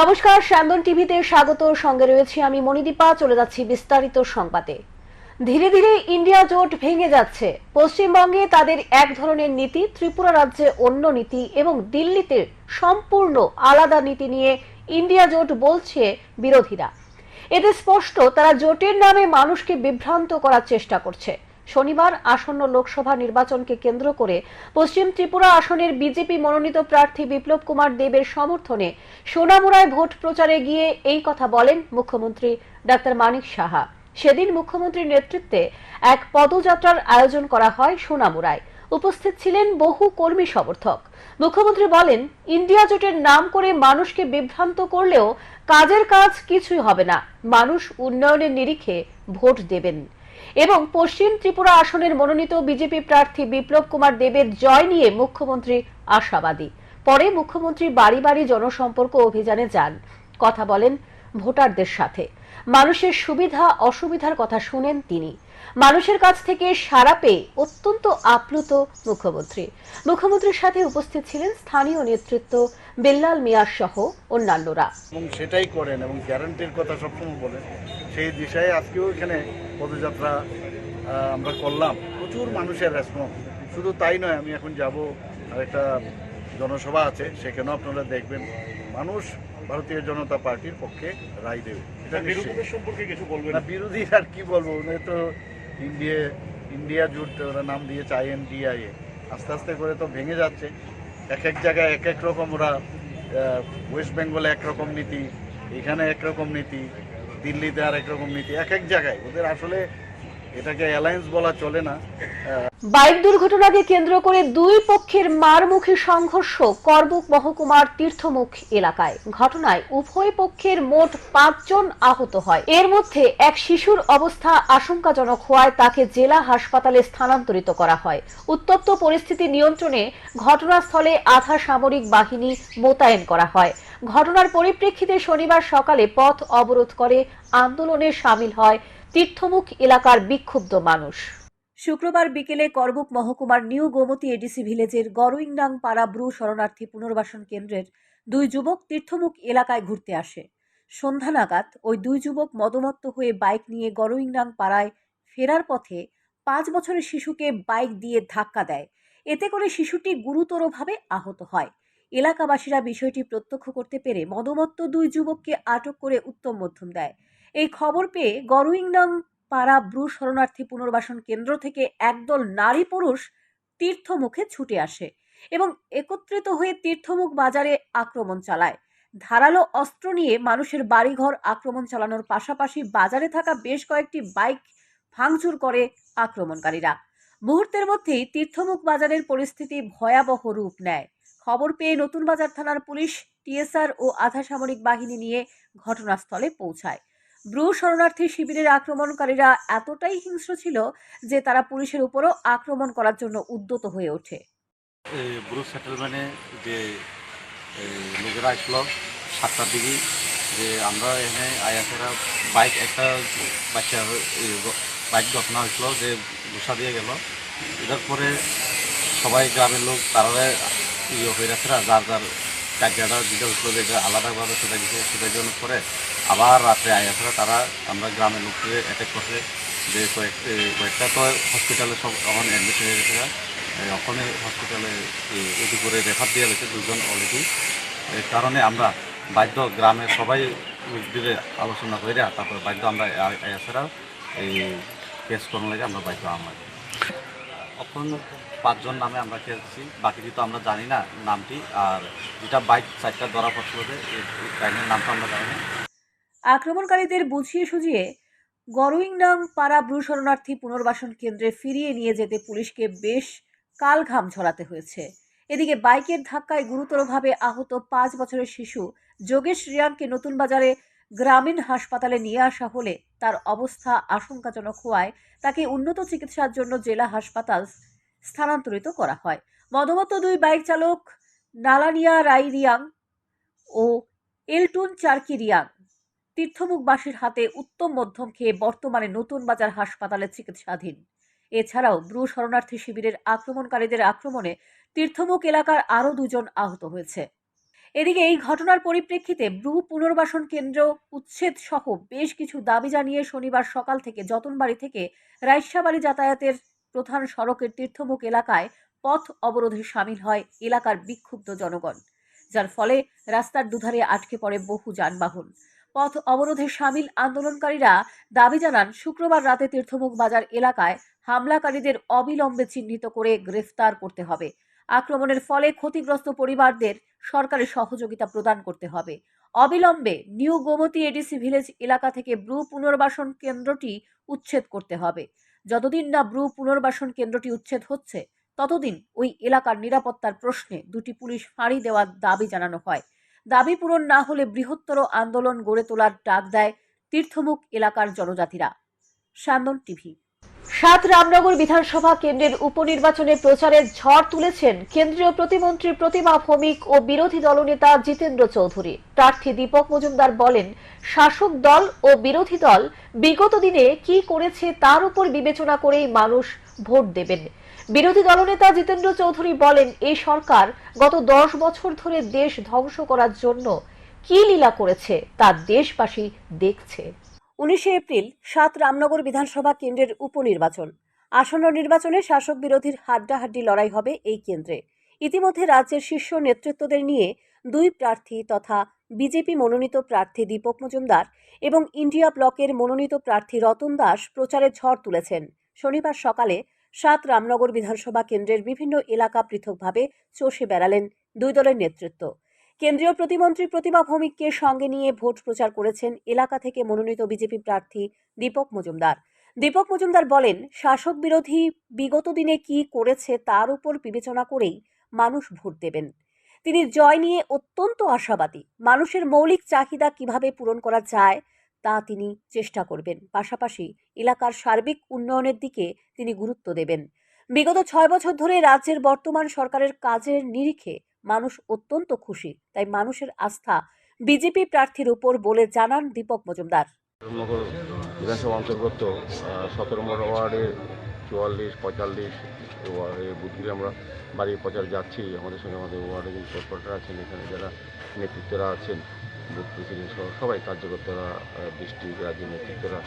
নমস্কার স্যান্দন টিভিতে স্বাগত। সঙ্গে রয়েছে আমি মণিদীপা, চলে যাচ্ছি বিস্তারিত সংবাদে। ধীরে ধীরে ইন্ডিয়া জোট ভেঙে যাচ্ছে। পশ্চিমবঙ্গে তাদের এক ধরনের নীতি, ত্রিপুরা রাজ্যে অন্য নীতি এবং দিল্লিতে সম্পূর্ণ আলাদা নীতি নিয়ে ইন্ডিয়া জোট বলছে বিরোধীরা। এতে স্পষ্ট, তারা জোটের নামে মানুষকে বিভ্রান্ত করার চেষ্টা করছে। শনিবার আসন্ন লোকসভা নির্বাচনকে কেন্দ্র করে পশ্চিম ত্রিপুরা আসনের বিজেপি মনোনীত প্রার্থী বিপ্লব কুমার দেবের সমর্থনে সোনামুড়ায় ভোট প্রচারে গিয়ে এই কথা বলেন মুখ্যমন্ত্রী ডাক্তার মানিক সাহা। সেদিন মুখ্যমন্ত্রীর নেতৃত্বে এক পদযাত্রার আয়োজন করা হয় সোনামুড়ায়। উপস্থিত ছিলেন বহু কর্মী সমর্থক। মুখ্যমন্ত্রী বলেন, ইন্ডিয়া জোটের নাম করে মানুষকে বিভ্রান্ত করলেও কাজের কাজ কিছুই হবে না। মানুষ উন্নয়নের নিরিখে ভোট দেবেন। এবং পশ্চিম ত্রিপুরা আসনের মনোনীত বিজেপি প্রার্থী বিপ্লব কুমার দেবের জয় নিয়ে মুখ্যমন্ত্রী আশাবাদী। পরে মুখ্যমন্ত্রী বাড়ি বাড়ি জনসম্পর্ক অভিযানে যান। কথা বলেন ভোটারদের সাথে। মানুষের সুবিধা অসুবিধার কথা শুনেন তিনি। মানুষের কাছ থেকে সারা পেয়ে অত্যন্ত আপ্লুত মুখ্যমন্ত্রী। মুখ্যমন্ত্রীর সাথে উপস্থিত ছিলেন স্থানীয় নেতৃত্ব বেল্লাল মিয়ার সহ অন্যান্যরা। এবং সেটাই করেন এবং গ্যারান্টির কথা সবসময় বলেন। সেই দিশায় আজকেও এখানে পদযাত্রা আমরা করলাম। প্রচুর মানুষের রেসপন্স শুধু তাই নয় আমি এখন যাব আর একটা জনসভা আছে সেখানেও আপনারা দেখবেন মানুষ ভারতীয় জনতা পার্টির পক্ষে রায় দেবে। এটা বিরোধীদের সম্পর্কে কিছু বলবেন? না বিরোধী আর কি বলব? উনি তো ইন্ডিয়া ইন্ডিয়া জোট ওরা নাম দিয়েছে আইএনডিআইএ আস্তে আস্তে করে তো ভেঙে যাচ্ছে। এক এক জায়গায় এক এক রকম ওরা ওয়েস্ট বেঙ্গলে একরকম নীতি এখানে একরকম নীতি। দিল্লিতে আর একরকম নীতি, এক এক জায়গায়। ওদের আসলে এটাকে অ্যালায়েন্স বলা চলে না। বাইক দুর্ঘটনাকে কেন্দ্র করে দুই পক্ষের মারমুখী সংঘর্ষ করবুক মহকুমার তীর্থমুখ এলাকায়। ঘটনায় উভয় পক্ষের মোট পাঁচজন আহত হয়। এর মধ্যে এক শিশুর অবস্থা আশঙ্কাজনক হওয়ায় তাকে জেলা হাসপাতালে স্থানান্তরিত করা হয়। উত্তপ্ত পরিস্থিতি নিয়ন্ত্রণে ঘটনাস্থলে আধা সামরিক বাহিনী মোতায়েন করা হয়। ঘটনার পরিপ্রেক্ষিতে শনিবার সকালে পথ অবরোধ করে আন্দোলনে সামিল হয় তীর্থমুখ এলাকার বিক্ষুব্ধ মানুষ। শুক্রবার বিকেলে করবুক মহকুমার নিউ গোমতী এডিসি ভিলেজের গরুইংডাং পাড়া ব্রু শরণার্থী পুনর্বাসন কেন্দ্রের দুই যুবক তীর্থমুখ এলাকায় ঘুরতে আসে। সন্ধ্যা নাগাদ ওই দুই যুবক মদমত্ত হয়ে বাইক নিয়ে গরুইংডাং পাড়ায় ফেরার পথে পাঁচ বছরের শিশুকে বাইক দিয়ে ধাক্কা দেয়। এতে করে শিশুটি গুরুতরভাবে আহত হয়। এলাকাবাসীরা বিষয়টি প্রত্যক্ষ করতে পেরে মদমত্ত দুই যুবককে আটক করে উত্তম মধ্যম দেয়। এই খবর পেয়ে গরুইংডাং পাড়া ব্রু শরণার্থী পুনর্বাসন কেন্দ্র থেকে একদল নারী পুরুষ তীর্থমুখে ছুটে আসে এবং একত্রিত হয়ে তীর্থমুখ বাজারে আক্রমণ চালায়। ধারালো অস্ত্র নিয়ে মানুষের বাড়িঘর আক্রমণ চালানোর পাশাপাশি বাজারে থাকা বেশ কয়েকটি বাইক ভাঙচুর করে আক্রমণকারীরা। মুহূর্তের মধ্যেই তীর্থমুখ বাজারের পরিস্থিতি ভয়াবহ রূপ নেয়। খবর পেয়ে নতুন বাজার থানার পুলিশ, টিএসআর ও আধা সামরিক বাহিনী নিয়ে ঘটনাস্থলে পৌঁছায়। ব্রু শরণার্থী শিবিরের আক্রমণকারীরা এতটাই হিংস্র ছিল যে তারা পুলিশের উপরও আক্রমণ করার জন্য উদ্যত হয়ে ওঠে। ব্রু সেটেলমেন্টে যে লোকেরা আসলো সাতটার দিকে, যে আমরা এখানে আয়াসেরা বাইক একটা বাচ্চা বাইক ঘটনা হয়েছিল যে ঘুষা দিয়ে গেল। এটার পরে সবাই গ্রামের লোক তারা ইয়ে হয়ে না, যার যার কার্যটা যেটা এটা আলাদাভাবে সেটা গেছে সেটার জন্য পরে আবার রাত্রে আয়াসেরা তারা আমরা গ্রামের লোককে অ্যাটাক করছে। যে কয়েক কয়েকটা তো হসপিটালে সব এখন অ্যাডমিট হয়ে গেছে ওখানে হসপিটালে উদু করে রেফার দিয়ে গেছে দুজন অলরেডি এই কারণে আমরা বাধ্য গ্রামের সবাই দিলে আলোচনা করে তারপর বাধ্য আমরা এছাড়া এই কেস করার লাগে আমরা বাধ্য আমরা এখন পাঁচজন নামে আমরা খেলছি বাকি তো আমরা জানি না নামটি, আর যেটা বাইক চারটা ধরা পড়ছিল যে এই নামটা আমরা জানি না। আক্রমণকারীদের বুঝিয়ে সুঝিয়ে গরুইংডাং পাড়া ব্রু শরণার্থী পুনর্বাসন কেন্দ্রে ফিরিয়ে নিয়ে যেতে পুলিশকে বেশ কাল ঘাম ঝরাতে হয়েছে। এদিকে বাইকের ধাক্কায় গুরুতরভাবে আহত পাঁচ বছরের শিশু যোগেশ রিয়াংকে নতুন বাজারে গ্রামীণ হাসপাতালে নিয়ে আসা হলে তার অবস্থা আশঙ্কাজনক হওয়ায় তাকে উন্নত চিকিৎসার জন্য জেলা হাসপাতাল স্থানান্তরিত করা হয়। মদমত দুই বাইক চালক নালানিয়া রাই রিয়াং ও এলটুন চার্কি রিয়াং তীর্থমুখবাসীর হাতে উত্তম মধ্যম খেয়ে বর্তমানে নতুন বাজার হাসপাতালে চিকিৎসাধীন। এছাড়াও ব্রু শরণার্থী শিবিরের আক্রমণকারীদের আক্রমণে তীর্থমুখ এলাকার আরও দুজন আহত হয়েছে। এদিকে এই ঘটনার পরিপ্রেক্ষিতে ব্রু পুনর্বাসন কেন্দ্র, উচ্ছেদ সহ বেশ কিছু দাবি জানিয়ে শনিবার সকাল থেকে যতনবাড়ি থেকে রাইসাবাড়ি যাতায়াতের প্রধান সড়কের তীর্থমুখ এলাকায় পথ অবরোধে সামিল হয় এলাকার বিক্ষুব্ধ জনগণ, যার ফলে রাস্তার দুধারে আটকে পড়ে বহু যানবাহন। পথ অবরোধে সামিল আন্দোলনকারীরা দাবি জানান, শুক্রবার রাতে তীর্থমুখ বাজার এলাকায় হামলাকারীদের অবিলম্বে চিহ্নিত করে গ্রেফতার করতে হবে। আক্রমণের ফলে ক্ষতিগ্রস্ত পরিবারদের সরকারের সহযোগিতা প্রদান করতে হবে। অবিলম্বে নিউ গোমতী এডিসি ভিলেজ এলাকা থেকে ব্রু পুনর্বাসন কেন্দ্রটি উচ্ছেদ করতে হবে। যতদিন না ব্রু পুনর্বাসন কেন্দ্রটি উচ্ছেদ হচ্ছে, ততদিন ওই এলাকার নিরাপত্তার প্রশ্নে দুটি পুলিশ ফাঁড়ি দেওয়ার দাবি জানানো হয়। দাবি পূরণ না হলে বৃহত্তর আন্দোলন গড়ে তোলার ডাক দেয় তীর্থমুখ এলাকার জনজাতিরা। স্যান্দন টিভি সাত রামনগর বিধানসভা কেন্দ্রের উপনির্বাচনে প্রচারে ঝড় তুলেছেন কেন্দ্রীয় প্রতিমন্ত্রী প্রতিমা ভৌমিক ও বিরোধী দলনেতা জিতেন্দ্র চৌধুরী। প্রার্থী দীপক মজুমদার বলেন, শাসক দল ও বিরোধী দল বিগত দিনে কি করেছে তার উপর বিবেচনা করেই মানুষ ভোট দেবেন। বিরোধী দলনেতা জিতেন্দ্র চৌধুরী বলেন এই সরকার গত দশ বছর ধরে দেশ ধ্বংস করার জন্য কি লীলা করেছে তা দেশবাসী দেখছে। উনিশে এপ্রিল, সাত রামনগর বিধানসভা কেন্দ্রের উপনির্বাচন। আসন্ন নির্বাচনে শাসক বিরোধীর হাড্ডাহাড্ডি লড়াই হবে এই কেন্দ্রে। ইতিমধ্যে রাজ্যের শীর্ষ নেতৃত্বদের নিয়ে দুই প্রার্থী তথা বিজেপি মনোনীত প্রার্থী দীপক মজুমদার এবং ইন্ডিয়া ব্লকের মনোনীত প্রার্থী রতন দাস প্রচারে ঝড় তুলেছেন। শনিবার সকালে সাত রামনগর বিধানসভা কেন্দ্রের বিভিন্ন এলাকা পৃথকভাবে চষে বেড়ালেন দুই দলের নেতৃত্ব। কেন্দ্রীয় প্রতিমন্ত্রী প্রতিমা ভৌমিককে সঙ্গে নিয়ে ভোট প্রচার করেছেন এলাকা থেকে মনোনীত বিজেপি প্রার্থী দীপক মজুমদার। দীপক মজুমদার বলেন, শাসক বিরোধী বিগত দিনে কি করেছে তার উপর বিবেচনা করেই মানুষ ভোট দেবেন। তিনি জয় নিয়ে অত্যন্ত আশাবাদী। মানুষের মৌলিক চাহিদা কীভাবে পূরণ করা যায় তা তিনি চেষ্টা করবেন। পাশাপাশি এলাকার সার্বিক উন্নয়নের দিকে তিনি গুরুত্ব দেবেন। বিগত ছয় বছর ধরে রাজ্যের বর্তমান সরকারের কাজের নিরিখে মানুষ অত্যন্ত খুশি। তাই মানুষের আস্থা বিজেপি প্রার্থীর উপর বলে জানান দীপক মজুমদার। বিধানসভা অন্তর্গত সতেরো ওয়ার্ডের চুয়াল্লিশ, পঁয়তাল্লিশ বুথগুলি আমরা বাড়ি প্রচার যাচ্ছি। আমাদের সঙ্গে আমাদের ওয়ার্ডে কিন্তু কর্পোরেটর আছেন, এখানে যারা নেতৃত্বরা আছেন, বুথ প্রেসিডেন্ট সহ সবাই কার্যকর্তারা ডিস্ট্রিক্ট রাজ্যের নেতৃত্বরা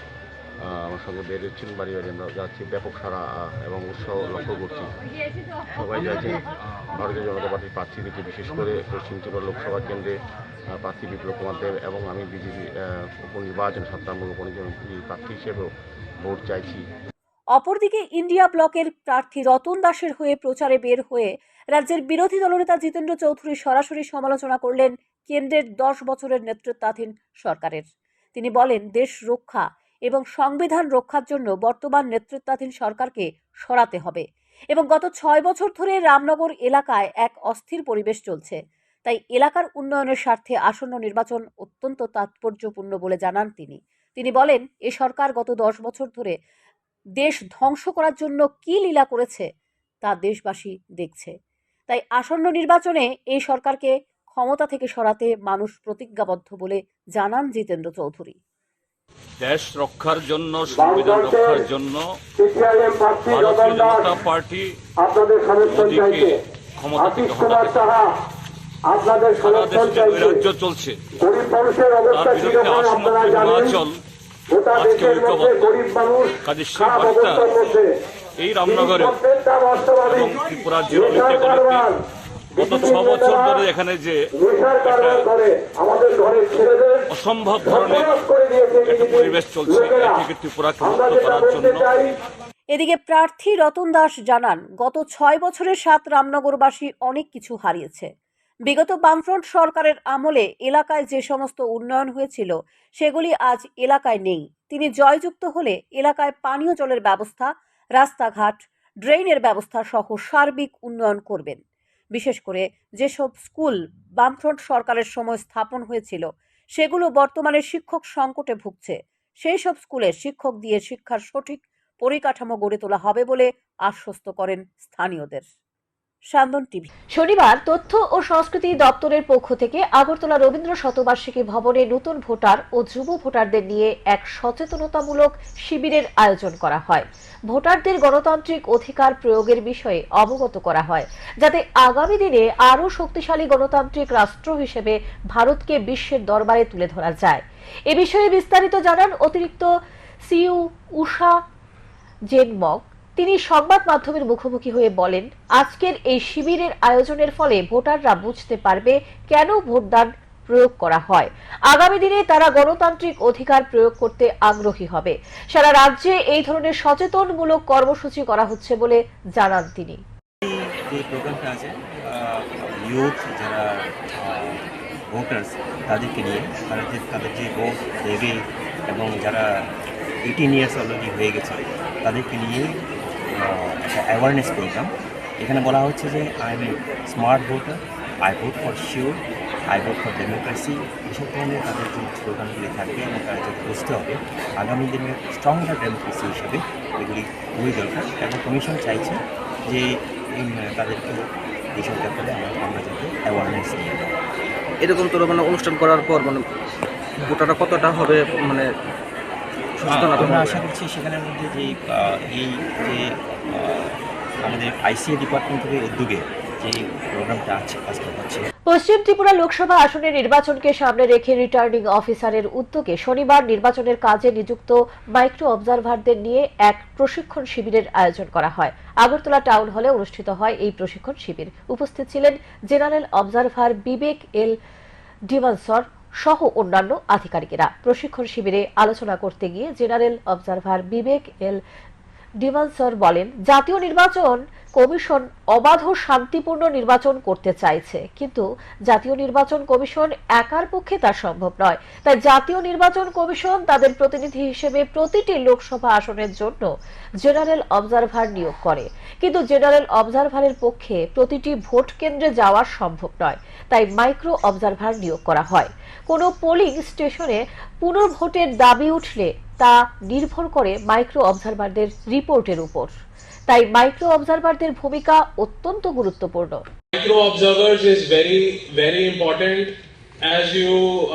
আমার সঙ্গে বেরোচ্ছেন বাড়ি বাড়ি আমরা যাচ্ছি, ব্যাপক সারা এবং উৎসাহ লক্ষ্য করছি। সবাই চাইছেন ভারতীয় জনতা পার্টির প্রার্থীদেরকে বিশেষ করে পশ্চিম ত্রিপুরা লোকসভা কেন্দ্রে প্রার্থী বিপ্লব কুমার দেব এবং আমি বিজেপি উপনির্বাচন সাতান্ন উপনির্বাচন প্রার্থী হিসেবেও ভোট চাইছি। অপরদিকে ইন্ডিয়া ব্লকের প্রার্থী রতন দাসের হয়ে প্রচারে বের হয়ে রাজ্যের বিরোধী দলনেতা জিতেন্দ্র চৌধুরী সরাসরি সমালোচনা করলেন কেন্দ্রের দশ বছরের নেতৃত্বাধীন সরকারের। তিনি বলেন, দেশ রক্ষা এবং সংবিধান রক্ষার জন্য বর্তমান নেতৃত্বাধীন সরকারকে সরাতে হবে। এবং গত ছয় বছর ধরে রামনগর এলাকায় এক অস্থির পরিবেশ চলছে। তাই এলাকার উন্নয়নের স্বার্থে আসন্ন নির্বাচন অত্যন্ত তাৎপর্যপূর্ণ বলে জানান তিনি। তিনি বলেন, এ সরকার গত দশ বছর ধরে দেশ ধ্বংস করার জন্য কি লীলা করেছে তা দেশবাসী দেখছে। তাই আসন্ন নির্বাচনে এই সরকারকে ক্ষমতা থেকে সরাতে মানুষ প্রতিজ্ঞাবদ্ধ বলে জানান জিতেন্দ্র চৌধুরী। দেশ রক্ষার জন্য সংবিধান রক্ষার জন্য ভারতীয় জনতা পার্টি আপনাদের মোদীকে ক্ষমতা থেকে হটাতে আপনাদের সারা দেশে যে নৈরাজ্য চলছে গরিব মানুষের তার অবস্থা বিরুদ্ধে আপনারা হিমাচল আজকে ঐক্যবদ্ধ। গরিব মানুষ কাজে সেই বার্তা এই রামনগরে এবং ত্রিপুরার কারবার। গত ছ বছর ধরে এখানে যে অসম্ভব ধরনের একটা পরিবেশ চলছে ত্রিপুরাকে মুক্ত করার জন্য। এদিকে প্রার্থী রতন দাস জানান, গত ছয় বছরে সাত রামনগরবাসী অনেক কিছু হারিয়েছে। বিগত বামফ্রন্ট সরকারের আমলে এলাকায় যে সমস্ত উন্নয়ন হয়েছিল, সেগুলি আজ এলাকায় নেই। তিনি জয়যুক্ত হলে এলাকায় পানীয় জলের ব্যবস্থা, রাস্তাঘাট ড্রেনের ব্যবস্থা সহ সার্বিক উন্নয়ন করবেন। বিশেষ করে যেসব স্কুল বামফ্রন্ট সরকারের সময় স্থাপন হয়েছিল, সেগুলো বর্তমানে শিক্ষক সংকটে ভুগছে। সেই সব স্কুলে শিক্ষক দিয়ে শিক্ষার সঠিক পরিকাঠামো গড়ে তোলা হবে বলে আশ্বস্ত করেন স্থানীয়দের। সান্দন টিভি। শনিবার তথ্য ও সংস্কৃতি দপ্তরের পক্ষ থেকে আগরতলা রবীন্দ্র শতবার্ষিকী ভবনে নতুন ভোটার ও যুব ভোটারদের নিয়ে এক সচেতনতামূলক শিবিরের আয়োজন করা হয়। ভোটারদের গণতান্ত্রিক অধিকার প্রয়োগের বিষয়ে অবগত করা হয়, যাতে আগামী দিনে আরও শক্তিশালী গণতান্ত্রিক রাষ্ট্র হিসেবে ভারতকে বিশ্বের দরবারে তুলে ধরা যায়। এ বিষয়ে বিস্তারিত জানান অতিরিক্ত সিইউ উষা জেনমক তিনি সংবাদ মাধ্যমের মুখোমুখি হয়ে বলেন, আজকের এই শিবিরের আয়োজনের ফলে ভোটাররা বুঝতে পারবে কেন ভোটদান প্রয়োগ করা হয়। আগামী দিনে তারা গণতান্ত্রিক অধিকার প্রয়োগ করতে আগ্রহী হবে। সারা রাজ্যে এই ধরনের সচেতনমূলক কর্মসূচি করা হচ্ছে বলে জানান তিনি। ভোটার্স তাদেরকে নিয়ে, তারা যে, তাদের যে ভোট দেবে এবং যারা এইটিন ইয়ার্স অলরেডি হয়ে গেছে, তাদেরকে নিয়ে একটা অ্যাওয়ারনেস প্রোগ্রাম এখানে বলা হচ্ছে যে I am smart voter I vote for sure I vote for democracy এসব ধরনের তাদের যে স্লোগানগুলি থাকবে এবং তারা যাতে বুঝতে হবে, আগামী দিনের স্ট্রংগার ডেমোক্রেসি হিসেবে এগুলি খুবই দরকার এবং কমিশন চাইছে যে তাদেরকে এইসব ব্যাপারে আমরা যাতে অ্যাওয়ারনেস নিয়ে এরকম তোর মানে অনুষ্ঠান করার পর মানে ভোটাররা কতটা হবে মানে আমরা আশা করছি সেখানের মধ্যে যে এই যে আমাদের আইসিএ ডিপার্টমেন্ট থেকে উদ্যোগে যে প্রোগ্রামটা আছে আজকে হচ্ছে। পশ্চিম ত্রিপুরা লোকসভা আসনের নির্বাচনকে সামনে রেখে রিটার্নিং অফিসারের উদ্যোগে শনিবার নির্বাচনের কাজে নিযুক্ত মাইক্রো অবজারভারদের নিয়ে এক প্রশিক্ষণ শিবিরের আয়োজন করা হয়। আগরতলা টাউন হলে অনুষ্ঠিত হয় এই প্রশিক্ষণ শিবির। উপস্থিত ছিলেন জেনারেল অবজারভার বিবেক এল ডিভানসর সহ অন্যান্য আধিকারিকেরা। প্রশিক্ষণ শিবিরে আলোচনা করতে গিয়ে জেনারেল অবজারভার বিবেক এল ডিভানসর বলেন, জাতীয় নির্বাচন কমিশন অবাধ ও শান্তিপূর্ণ নির্বাচন করতে চাইছে। কিন্তু জাতীয় নির্বাচন কমিশন একার পক্ষে তা সম্ভব নয়। তাই জাতীয় নির্বাচন কমিশন তাদের প্রতিনিধি হিসেবে প্রতিটি লোকসভা আসনের জন্য জেনারেল অবজারভার নিয়োগ করে। কিন্তু জেনারেল অবজারভারের পক্ষে প্রতিটি ভোট কেন্দ্রে যাওয়া সম্ভব নয়। তাই মাইক্রো অবজারভার নিয়োগ করা হয়। কোনো পোলিং স্টেশনে পুনর্ভোটের দাবি উঠলে তা নির্ভর করে মাইক্রো অবজারভারদের রিপোর্টের উপর। তাই মাইক্রো অবজারভারদের ভূমিকা অত্যন্ত গুরুত্বপূর্ণ micro observers is very very important as you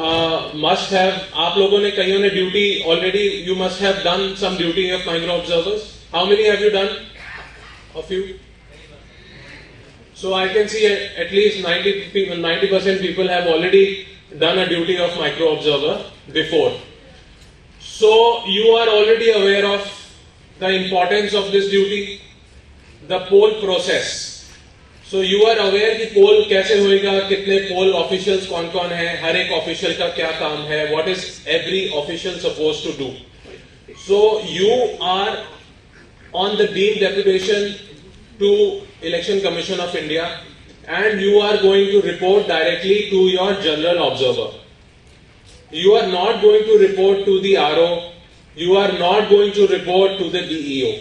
uh, must have aap logo ne kahiyon ne duty already you must have done some duty of micro observers how many have you done a few so i can see at least 90 people 90% people have already done a duty of micro observer before so you are already aware of the importance of this duty the poll process so you are aware कि पोल कैसे होएगा कितने पोल officials कौन कौन है हर एक official का क्या काम है what is every official suppose to do so you are on the deemed deputation to election commission of india and you are going to report directly to your general observer you are not going to report to the ro you are not going to report to the deo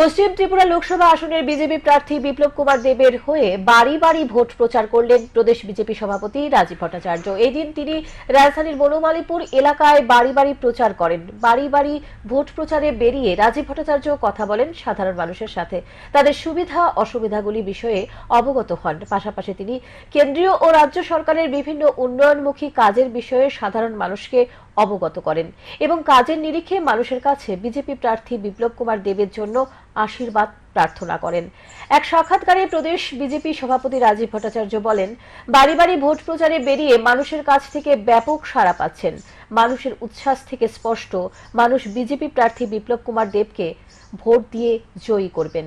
পশ্চিম ত্রিপুরা লোকসভা আসনের BJP প্রার্থী বিপ্লব কুমার দেবের হয়ে বাড়ি বাড়ি vote প্রচার করলেন প্রদেশ BJP সভাপতি রাজীব ভট্টাচার্য। এদিন তিনি রাজধানীর বনমালীপুর এলাকায় বাড়ি বাড়ি প্রচার করেন। বাড়ি বাড়ি ভোট প্রচারে বেরিয়ে রাজীব ভট্টাচার্য কথা বলেন সাধারণ মানুষের সাথে। তাদের সুবিধা অসুবিধাগুলি বিষয়ে অবগত হন। পাশাপাশি তিনি কেন্দ্রীয় ও রাজ্য সরকারের বিভিন্ন উন্নয়নমুখী কাজের বিষয়ে সাধারণ মানুষকে অবগত করেন এবং কাজের নিরিখে মানুষের কাছে বিজেপি প্রার্থী বিপ্লব কুমার দেবের জন্য আশীর্বাদ প্রার্থনা করেন। এক সাক্ষাৎকারে প্রদেশ বিজেপি সভাপতি রাজীব ভট্টাচার্য বলেন, বাড়ি বাড়ি ভোট প্রচারে বেরিয়ে মানুষের কাছ থেকে ব্যাপক সাড়া পাচ্ছেন। মানুষের উচ্ছ্বাস থেকে স্পষ্ট, মানুষ বিজেপি প্রার্থী বিপ্লব কুমার দেবকে ভোট দিয়ে জয়ী করবেন।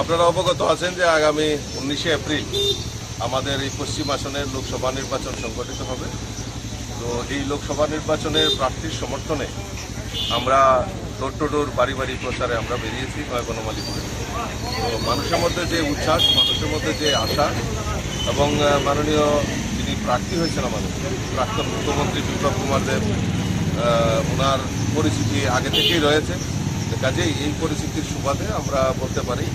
আপনারা অবগত আছেন যে আগামী উনিশে এপ্রিল আমাদের এই পশ্চিম আসনের লোকসভা নির্বাচন সংগঠিত হবে। তো এই লোকসভা নির্বাচনের প্রার্থীর সমর্থনে আমরা ডোর টু ডোর বাড়ি বাড়ি প্রচারে আমরা বেরিয়েছি নয় বনমালীপুরে তো মানুষের মধ্যে যে উচ্ছ্বাস, মানুষের মধ্যে যে আশা এবং মাননীয় যিনি প্রার্থী হয়েছেন আমাদের, প্রাক্তন মুখ্যমন্ত্রী বিপ্লব কুমার দেব ওনার পরিস্থিতি আগে থেকেই রয়েছে। কাজেই এই পরিস্থিতির সুবাদে আমরা বলতে পারি,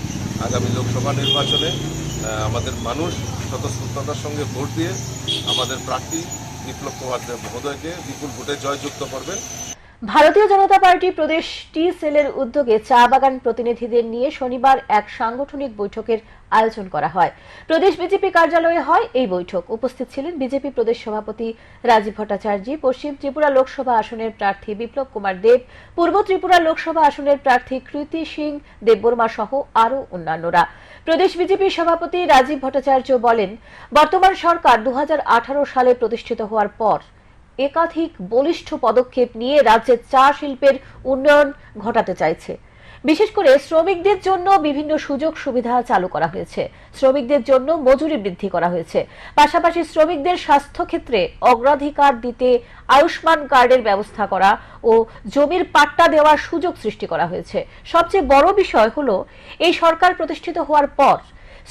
আগামী লোকসভা নির্বাচনে আমাদের মানুষ স্বতঃস্ফূর্ততার সঙ্গে ভোট দিয়ে আমাদের প্রার্থী বিপ্লব কুমার দেব মহোদয়কে বিপুল ভোটে জয়যুক্ত করবেন। ভারতীয় জনতা পার্টি প্রদেশ টি সেলের উদ্যোগে চা বাগান প্রতিনিধিদের নিয়ে শনিবার এক সাংগঠনিক বৈঠকের আয়োজন করা হয়। প্রদেশ বিজেপি কার্যালয়ে হয় এই বৈঠক। উপস্থিত ছিলেন বিজেপি প্রদেশ সভাপতি রাজীব ভট্টাচার্য, পশ্চিম ত্রিপুরা লোকসভা আসনের প্রার্থী বিপ্লব কুমার দেব, পূর্ব ত্রিপুরা লোকসভা আসনের প্রার্থী কৃতি সিং দেববর্মা সহ আরও অন্যান্যরা। প্রদেশ বিজেপি সভাপতি রাজীব ভট্টাচার্য বলেন, বর্তমান সরকার দু হাজার আঠারো সালে প্রতিষ্ঠিত হওয়ার পর একাধিক বলিষ্ঠ পদক্ষেপ নিয়ে রাজ্যের চা শিল্পের উন্নয়ন ঘটাতে চাইছে। বিশেষ করে শ্রমিকদের জন্য বিভিন্ন সুযোগ সুবিধা চালু করা হয়েছে। শ্রমিকদের জন্য মজুরি বৃদ্ধি করা হয়েছে। পাশাপাশি শ্রমিকদের স্বাস্থ্য ক্ষেত্রে অগ্রাধিকার দিতে আয়ুষ্মান কার্ডের ব্যবস্থা করা ও জমির পাট্টা দেওয়ার সুযোগ সৃষ্টি করা হয়েছে। সবচেয়ে বড় বিষয় হলো, এই সরকার প্রতিষ্ঠিত হওয়ার পর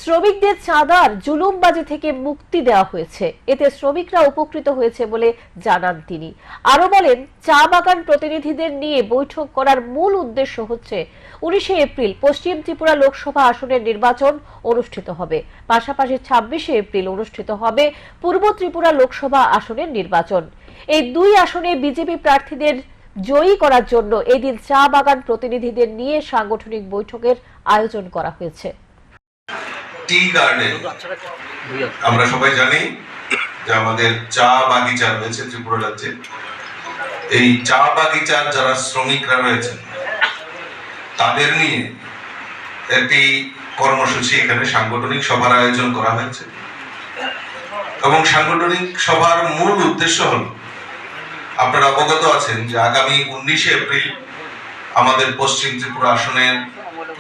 শ্রমিকদের চাঁদার জুলুমবাজি থেকে মুক্তি দেওয়া হয়েছে। এতে শ্রমিকরা উপকৃত হয়েছে বলে জানান তিনি। আরও বলেন, চা বাগান প্রতিনিধিদের নিয়ে বৈঠক করার মূল উদ্দেশ্য হচ্ছে উনিশে এপ্রিল পশ্চিম ত্রিপুরা লোকসভা আসনের নির্বাচন অনুষ্ঠিত হবে। পাশাপাশি ছাব্বিশে এপ্রিল অনুষ্ঠিত হবে পূর্ব ত্রিপুরা লোকসভা আসনের নির্বাচন। এই দুই আসনে বিজেপি প্রার্থীদের জয়ী করার জন্য এদিন চা বাগান প্রতিনিধিদের নিয়ে সাংগঠনিক বৈঠকের আয়োজন করা হয়েছে। T garden. আমরা সবাই জানি যে আমাদের চা বাগিচা রয়েছে ত্রিপুরা রাজ্যে। এই চা বাগিচার যারা শ্রমিকরা রয়েছেন, তাদের নিয়ে একটি কর্মসূচি এখানে সাংগঠনিক সভার আয়োজন করা হয়েছে। এবং সাংগঠনিক সভার মূল উদ্দেশ্য হল, আপনারা অবগত আছেন যে আগামী উনিশে এপ্রিল আমাদের পশ্চিম ত্রিপুরা আসনের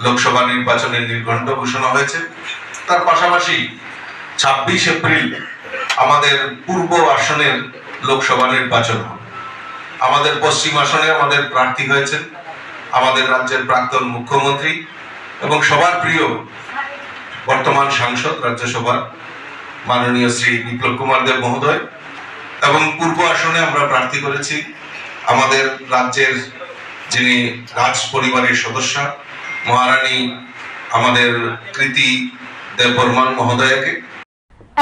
লোকসভা নির্বাচনের নির্ঘণ্ট ঘোষণা হয়েছে। তার পাশাপাশি ছাব্বিশ এপ্রিল আমাদের পূর্ব আসনের লোকসভা নির্বাচন হবে। আমাদের পশ্চিম আসনে আমাদের প্রার্থী হয়েছেন আমাদের রাজ্যের প্রাক্তন মুখ্যমন্ত্রী এবং সবার প্রিয় বর্তমান সাংসদ রাজ্যসভার মাননীয় শ্রী বিপ্লব কুমার দেব মহোদয় এবং পূর্ব আসনে আমরা প্রার্থী করেছি আমাদের রাজ্যের যিনি রাজ পরিবারের সদস্য মহারানী, আমাদের কৃতি দেববর্মান মহোদয়কে।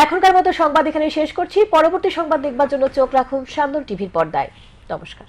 এখনকার মতো সংবাদ এখানে শেষ করছি। পরবর্তী সংবাদ দেখবার জন্য চোখ রাখুন সামনের টিভির পর্দায়। নমস্কার।